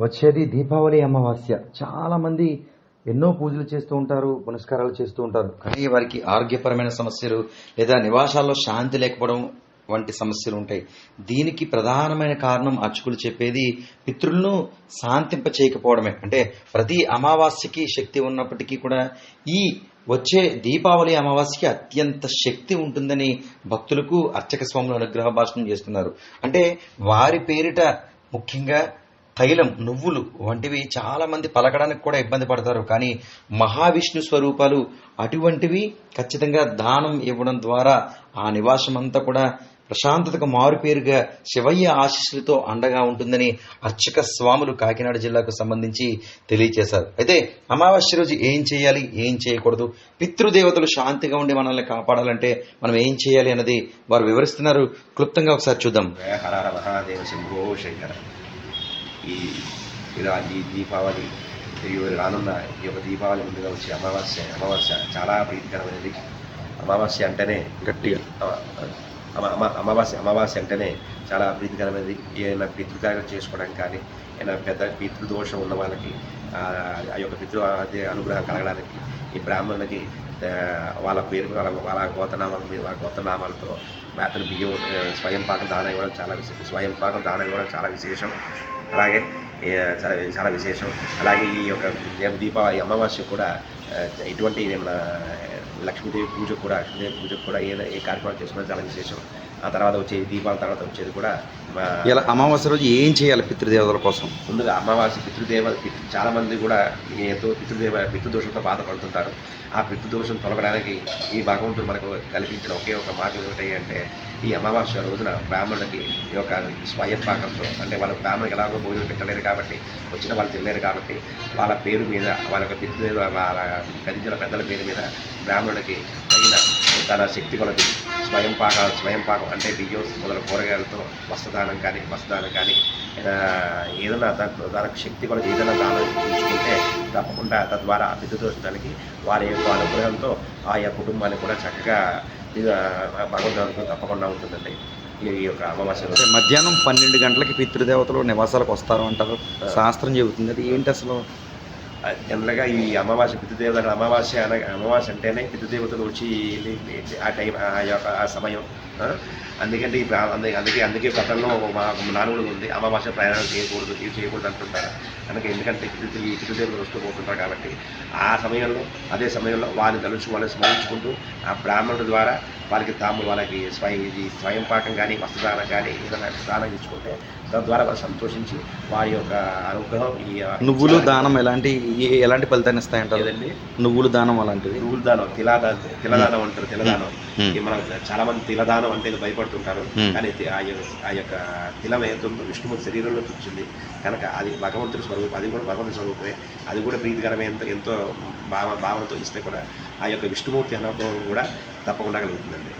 వచ్చేది దీపావళి అమావాస్య. చాలామంది ఎన్నో పూజలు చేస్తూ ఉంటారు పునస్కారాలు చేస్తూ ఉంటారు. కానీ వారికి ఆరోగ్యపరమైన సమస్యలు లేదా నివాసాల్లో శాంతి లేకపోవడం వంటి సమస్యలు ఉంటాయి. దీనికి ప్రధానమైన కారణం అర్చకులు చెప్పేది పితృలను శాంతింప చేయకపోవడమే అంటే ప్రతి అమావాస్యకి శక్తి ఉన్నప్పటికీ కూడా ఈ వచ్చే దీపావళి అమావాస్యకి అత్యంత శక్తి ఉంటుందని భక్తులకు అర్చక స్వాములు అనుగ్రహ భాషణం చేస్తున్నారు. అంటే వారి పేరిట ముఖ్యంగా తైలం నువ్వులు వంటివి చాలా మంది పలకడానికి కూడా ఇబ్బంది పడతారు. కానీ మహావిష్ణు స్వరూపాలు అటువంటివి ఖచ్చితంగా దానం ఇవ్వడం ద్వారా ఆ నివాసం అంతా కూడా ప్రశాంతతకు మారుపేరుగా శివయ్య ఆశీస్సులతో అండగా ఉంటుందని అర్చక స్వాములు కాకినాడ జిల్లాకు సంబంధించి తెలియజేశారు అయితే అమావాస్య రోజు ఏం చేయాలి ఏం చేయకూడదు? పితృదేవతలు శాంతిగా ఉండి మనల్ని కాపాడాలంటే మనం ఏం చేయాలి అన్నది వారు వివరిస్తున్నారు. క్లుప్తంగా ఒకసారి చూద్దాం. ఈ ఇలా ఈ దీపావళి ఈ రానున్న ఈ యొక్క దీపావళి ముందుగా వచ్చే అమావాస్య అమావాస్య చాలా ప్రీతికరమైనది అమావాస్య అంటేనే గట్టిగా. అమ- అమ- అమావాస్య అమావాస్య అంటేనే చాలా ప్రీతికరమైనది ఏదైనా పితృకార్యం చేసుకోవడానికి కానీ ఏదైనా పెద్ద పితృదోషం ఉన్న వాళ్ళకి ఆ యొక్క పితృ అనుగ్రహం కలగడానికి ఈ బ్రాహ్మణులకి వాళ్ళ పేరు వాళ్ళ వాళ్ళ గోతనామాల మీద వాళ్ళ గోతనామాలతో అతను బియ్యం స్వయం పాకం దానం ఇవ్వడం చాలా విశేషం స్వయం పాకం దానం ఇవ్వడం చాలా విశేషం. అలాగే చాలా చాలా విశేషం. అలాగే ఈ యొక్క దీపావళి అమావాస్య కూడా ఇటువంటి లక్ష్మీదేవి పూజ కూడా లక్ష్మీదేవి పూజ కూడా ఏ ఏ కార్యక్రమాలు చేసుకోవడం చాలా విశేషం. ఆ తర్వాత వచ్చే దీపావళి తర్వాత వచ్చేది కూడా ఇలా అమావాస్య రోజు ఏం చేయాలి పితృదేవతల కోసం? ముందుగా అమావాస్య పితృదేవ పితృ చాలా మంది కూడా ఎంతో పితృదేవ పితృదోషంతో బాధపడుతుంటారు. ఆ పితృదోషం తొలగడానికి ఈ భగవంతుడు మనకు కల్పించిన ఒకే ఒక మార్గం ఏమిటి అంటే ఈ అమావాస్య రోజున బ్రాహ్మణులకి ఈ యొక్క స్వయం పాకంతో అంటే వాళ్ళ బ్రాహ్మణులకు ఎలాగో భోజనం పెట్టలేరు కాబట్టి వచ్చిన వాళ్ళు తినలేరు కాబట్టి వాళ్ళ పేరు మీద వాళ్ళ యొక్క పితృదేవ వాళ్ళ గదించిన పెద్దల పేరు మీద బ్రాహ్మణులకి తగిన తన శక్తి కొలది స్వయం పాక స్వయం పాకం అంటే బియ్యం మొదల కూరగాయలతో వస్త్రదానం కానీ వస్త్రదానం కానీ ఏదైనా దానికి శక్తి కొలది ఏదైనా దానం ఉంచుకుంటే తప్పకుండా తద్వారా పితృదోషానికి వారి యొక్క అనుగ్రహంతో ఆయా కుటుంబాన్ని కూడా చక్కగా అనుగ్రహం తప్పకుండా ఉంటుందండి. ఈ యొక్క అమావాస్య మధ్యాహ్నం పన్నెండు గంటలకి పితృదేవతలు నివాసాలకు వస్తారు అంటారు శాస్త్రం చెబుతుంది. అది ఏంటి అసలు? జనరల్గా ఈ అమావాస్య పితృదేవతల అమావాస్య అనగా అమావాస్య అంటేనే పితృదేవతలు వచ్చి ఆ టైం ఆ యొక్క ఆ సమయం అందుకంటే ఈ అందుకే అందుకే అందుకే గతంలో మా నానుగుడు ఉంది. అమావాస్య ప్రయాణాలు చేయకూడదు ఇది చేయకూడదు అంటుంటారు. కనుక ఎందుకంటే పితృ ఈ పితృదేవతలు వస్తూ పోతుంటారు కాబట్టి ఆ సమయంలో అదే సమయంలో వారిని తలుచు స్మరించుకుంటూ ఆ బ్రాహ్మణుడి ద్వారా వాళ్ళకి తాము వాళ్ళకి స్వయం ఇది స్వయం పాకం కానీ వస్త్రదానం కానీ ఏదైనా దానం ఇచ్చుకుంటే తద్వారా వాళ్ళు సంతోషించి వారి యొక్క అనుగ్రహం ఈ నువ్వులు దానం ఎలాంటి ఎలాంటి ఫలితాన్ని ఇస్తాయంటారు? నువ్వులు దానం అలాంటివి? నువ్వుల దానం తిలాదా తిలదానం అంటారు తిలదానం. మనం చాలా మంది తిలదానం అంటే భయపడుతుంటారు. కానీ ఆ యొక్క తిలం ఏదో విష్ణుమూర్తి శరీరంలో కూర్చుంది. కనుక అది భగవంతుడి స్వరూపం అది కూడా భగవంతుడి స్వరూపమే. అది కూడా ప్రీతికరమే ఎంతో ఎంతో భావ భావంతో ఇస్తే కూడా ఆ యొక్క విష్ణుమూర్తి అనుభవం కూడా తప్పకుండా కలుగుతుందండి